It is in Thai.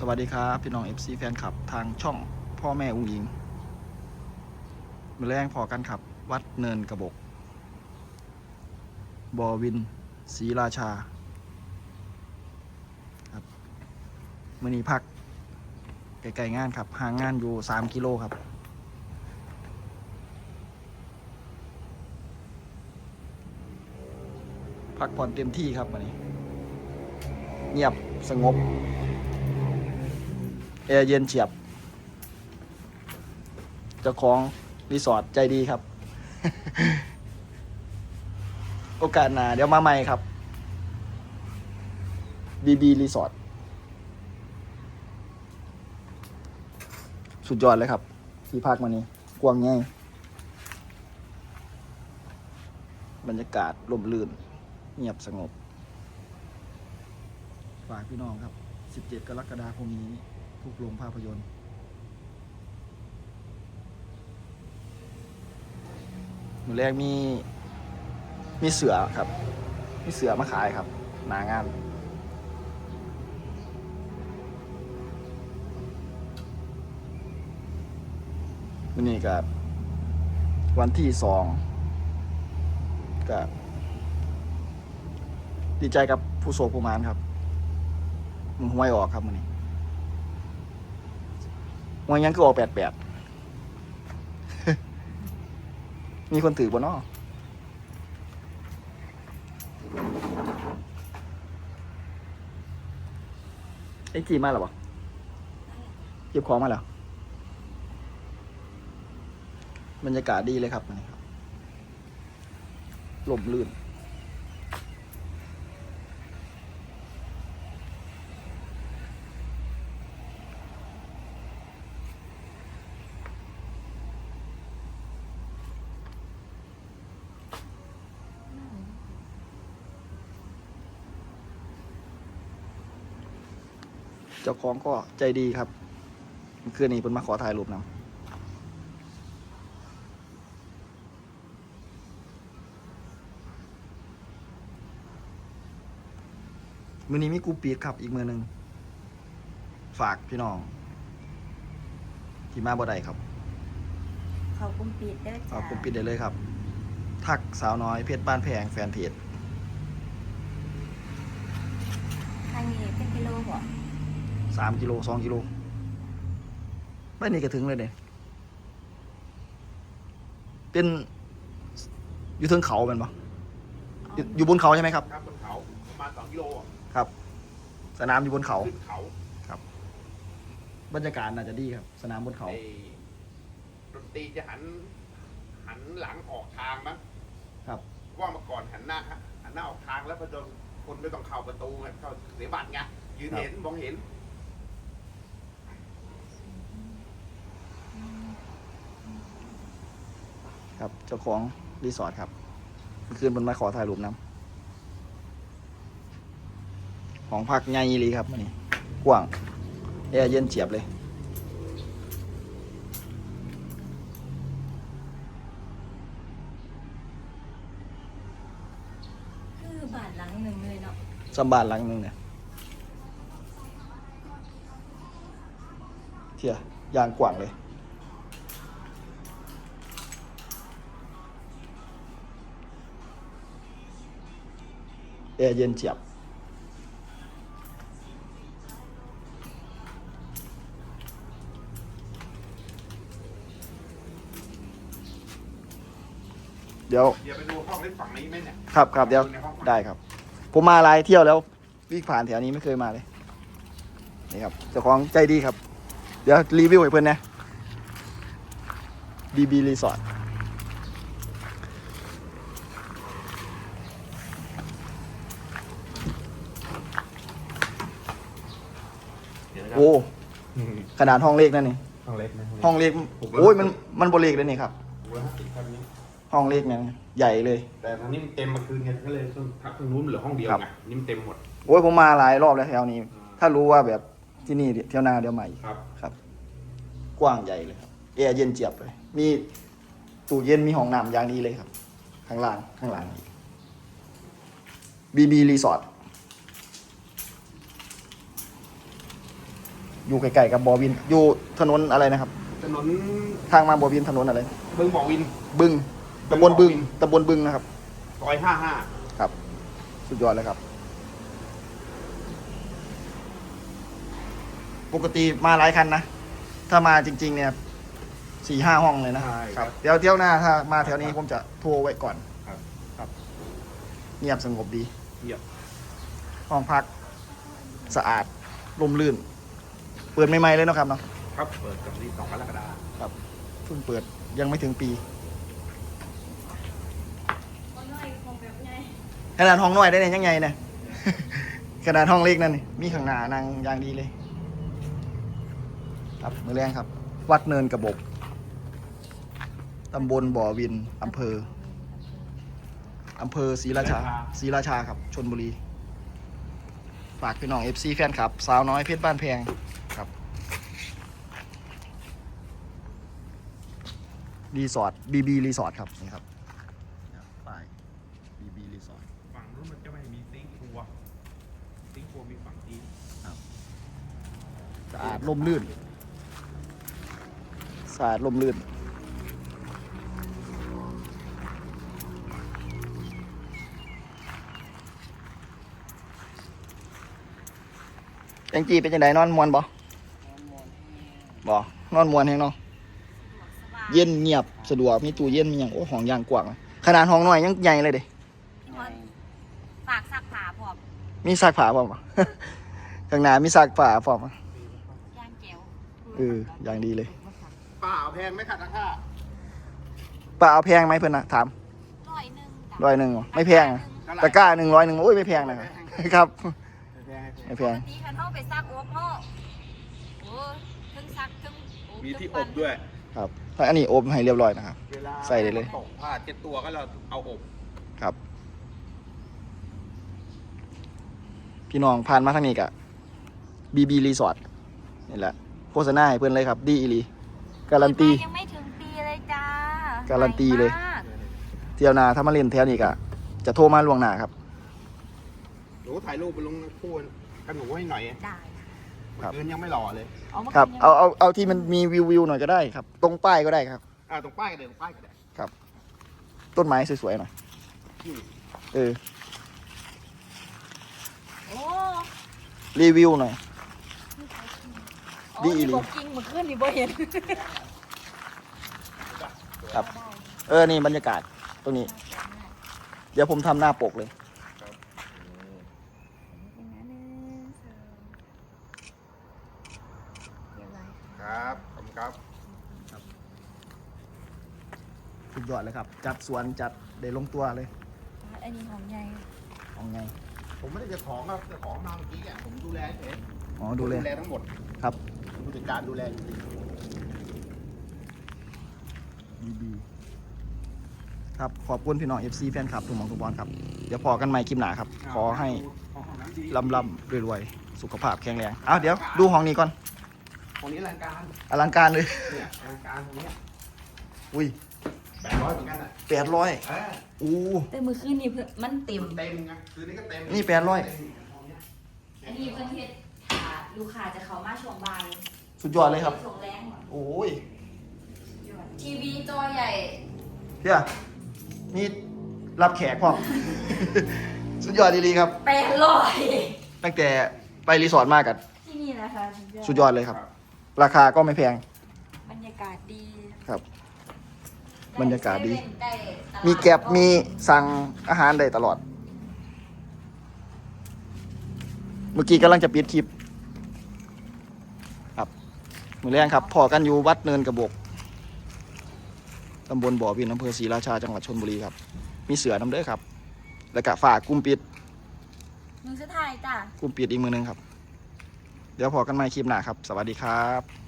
สวัสดีครับ พี่น้อง FC แฟนคลับทางช่องพ่อแม่อุ้งอิงมาแรงพอกันครับ วัดเนินกระบก บอวินศรีราชา ครับมือนีพักไกลๆงานครับห่างงานอยู่ 3 กิโลครับ พักผ่อนเต็มที่ครับวันนี้ เงียบสงบ แอร์เย็นเฉียบเจ้าของรีสอร์ทใจดีครับ โอกาสหนาเดี๋ยวมาใหม่ครับ BB รีสอร์ทสุดยอดเลยครับ ที่พักมานี้กว้างง่ายบรรยากาศลมลื่น เงียบสงบ ฝากพี่น้องครับ 17 กรกฎาคมนี้ ทุกโรงภาพยนตร์มือแรกมี มีเสือครับ มีเสือมาขายครับ หนางาน วันนี้ก็วันที่สองก็ดีใจกับผู้โศกผู้มานครับมึงห้วยออกครับมันนี้ มวยยังก็ออกแปดแปดมีคนถือบนนอไอ้จีมาแล้วปะเก็บของมาแล้วบรรยากาศดีเลยครับนี่ครับลมลื่น เจ้าของก็ใจดีครับเมื่อคืนนี้เพิ่นมาขอถ่ายรูปนำมือนี้มีกูปีดครับอีกมือหนึ่งฝากพี่น้อง ที่มาบ่ได้ครับเขากุมปิดเด้อจ้าฝากกูปิดได้เลยครับ ทักสาวน้อยเพชรบ้านแพงแฟนเพจทางนี้เป็นกิโลบ่ สามกิโลสองกิโลไม่นี่ก็ถึงเลยเนี่ยเป็นอยู่เทิงเขาเป็นปะอยู่อยู่บนเขาใช่ไหมครับ ครับบนเขาประมาณสองกิโลอะครับ สนามอยู่บนเขา ขึ้นเขาบรรยากาศน่าจะดีครับ สนามบนเขา ไอ้ดนตรีจะหัน หันหลังออกทางมั้งครับว่าเมาก่อนหันหน้าหันหน้าออกทางแล้วพอโดนคนไม่ต้องเข้าประตูไงเข้าเสียบัตรไงยืนเห็นมองเห็น ครับเจ้าของรีสอร์ทครับเมื่อคืนมันมาขอถ่ายรูปน้ำของพักใหญ่อีหลีครับมันนี่กว้างแอร์เย็นเฉียบเลยคือบาทหลังหนึ่งเลยเนาะสมบานหลังหนึงเนี่ยเที่ยยางกว้างเลย แอร์เย็นเจียบ เดี๋ยว เดี๋ยวไปดูห้องเล็กฝั่งนี้ไหมเนี่ยครับครับเดี๋ยว ในห้องได้ครับ ผมมาหลายเที่ยวแล้ว วิ่งผ่านแถวนี้ไม่เคยมาเลย นี่ครับเจ้าของใจดีครับ เดี๋ยวรีวิวให้เพื่อนนะ BB Resort เดี๋ยว นะครับ โอ้ขนาดห้องเล็กนั่นนี่ห้องเล็กนะห้องเล็กหกร้อยโอ้ยมันมันบเล็กเลยนี่ครับร้อยห้าสิบครับนี้ห้องเล็กเนี่ยใหญ่เลย แต่ทางนี้มันเต็มมาคืนไงก็เลยต้องพักทางนู้นเหลือห้องเดียวครับไงนี่มันเต็มหมดโอ้ยผมมาหลายรอบแล้วแถวนี้ ถ้ารู้ว่าแบบที่นี่เที่ยวหน้าเดี๋ยวใหม่ครับครับ กว้างใหญ่เลยครับแอร์เย็นเจี๊ยบเลย มีตู้เย็นมีห้องน้ำอย่างดีเลยครับ ข้างล่างข้างล่างบีบีรีสอร์ท อยู่ไกลๆกับบอวิน อยู่ถนนอะไรนะครับ ถนนทางมาบอวินถนนอะไร บึงบ่อวิน บึงตำบลบึงตำบลบึงนะครับซอยห้าห้าครับ สุดยอดเลยครับ ปกติมาหลายคันนะ ถ้ามาจริง ๆ เนี่ยสี่ห้าห้องเลยนะครับ เดี๋ยวเที่ยวหน้าถ้ามาแถวนี้ผมจะโทรไว้ก่อนครับ ครับ เงียบสงบดีเยี่ยมห้องพัก สะอาดร่มรื่นเปิดใหม่ๆเลยเนาะครับเนาะครับเปิดกับนี้สองกรกฎาคมเพิ่งเปิดยังไม่ถึงปีคนน้อยคงแบบไงขนาดห้องน้อยได้เนี่ยยังไงเนี่ยขนาดห้องเล็กนั่นนี่มีข้างหน้านางอย่างดีเลย ครับมือแรงครับ วัดเนินกระบบตำบลบ่อวินอำเภออำเภอศรีราชาศรีราชาครับชนบุรี ฝากพี่น้อง FC แฟนครับ สาวน้อยเพชรบ้านแพงค รับรีสอร์ทบีบีรีสอร์ทครับนี่ครับป้ายบีบีรีสอร์ทฝั่งนู้นมันจะไม่มีซิงค์ครัวซิงค์ครัวมีฝั่งนี้สะอาดลมลื่นสะอาดลมลื่นยังจีเป็นจังไดนอนมวนบ่บ่นอนมวนแฮงเนาะ เย็นเงียบสะดวกมีตู้เย็นมีหยังโอ้ห้องอย่างกว้างเลยขนาดห้องน้อยยังใหญ่เลยเด้ฝากซักผ้าพร้อมมีซักผ้าพร้อมบ่ ข้างหน้ามีซักผ้าพร้อมบ่ย่างแก้วเอออย่างดีเลยป้าเอาแพงไหมคะราคาป้าเอาแพงไหมเพิ่นน่ะถามร้อยหนึ่งจ้ะร้อยหนึ่งบ่ไม่แพงอะเท่าไหร่ตะกร้าหนึ่งร้อยหนึ่งโอ้ยไม่แพงนะครับ ครับไม่แพงไม่แพงปกติคันเฮาไปซักโอ๊บเฮาโอ้ทั้งซักทั้งโอ๊บมีที่ทั้องบด้วย ครับถ้าอันนี้อบให้เรียบร้อยนะครับ เวลาใส่ได้เลย ตกผ้าเช็ดตัวก็เราเอาอบครับ พี่น้องผ่านมาทางนี้กะบีบีรีสอร์ทนี่แหละโฆษณาให้เพื่อนเลยครับดีอีหลีการันตี ยังไม่ถึงปีเลยจ้าการันตีเลย ใหม่มากเที่ยวหนาถ้ามาเล่นแถวนี้กะจะโทรมาล่วงหน้าครับ หนูถ่ายรูปไปลงคู่กันหนูให้หน่อย ได้ ครับเกินยังไม่หล่อเลยเอามาครับคืนเอาเอาเอาที่มันมีวิววิวหน่อยก็ได้ครับ ตรงป้ายก็ได้ครับ อ่าตรงป้ายก็ได้ตรงป้ายก็ได้ต้นไม้สวยๆหน่อยอืมเออโอ้รีวิวหน่อย ดีดีอีหลี บอกจริงเมื่อคืนนี่บ่เห็นครับ เออนี่บรรยากาศตรงนี้ เดี๋ยวผมทำหน้าปกเลย ครับขอบคุณครับ สุดยอดเลยครับ จัดสวนจัดได้ลงตัวเลย อันนี้หอมใหญ่ของไง ผมไม่ได้จะของครับจะของมาเมื่อกี้อะผมดูแลเองอ๋อดูเลย ดูแลทั้งหมดครับ ผู้จัดการดูแลอยู่บีบีครับขอบคุณพี่น้อง FC แฟนคลับทุกหมองทุกบอลครับ เดี๋ยวพอกันใหม่คลิปหน้าครับ ขอให้ลำลำรวยๆ สุขภาพแข็งแรงอ้าวเดี๋ยวดูห้องนี้ก่อนของนี้อลังการอลังการเลย เนี่ยอลังการตรงเนี้ยอุ้ย แปดร้อยเหมือนกันอะแปดร้อยเอออู้ แต่มือคืนนี่เพื่อมันเต็ม เต็มไงคืนนี้ก็เต็มนี่แปดร้อย อันนี้เพื่อนเฮ็ดค่ะลูกค้าจะเข้ามาช่วงบ่ายสุดยอดเลยครับ ช่วงแรงโอ้ยทีวีจอใหญ่ เพี่ยนี่รับแขกพร้อม สุดยอดดีๆครับ แปดร้อยตั้งแต่ไปรีสอร์ทมากัน ที่นี่นะคะสุดยอดเลยครับ ราคาก็ไม่แพง บรรยากาศดี ครับ บรรยากาศดีใกล้ตลาดมีแก็บมีสั่งอาหารได้ตลอด เมื่อกี้กำลังจะปิดคลิป ครับมือแรงครับพอกันอยู่วัดเนินกระบอกตำบลบ่อวินอำเภอศรีราชาจังหวัดชนบุรีครับ มีเสือน้ำเด้อครับ แล้วก็ฝากกลุ่มปิดมือสุดท้ายจ้ะกลุ่มปิดอีกมือหนึงครับ เดี๋ยวพอกันใหม่คลิปหน้าครับ สวัสดีครับ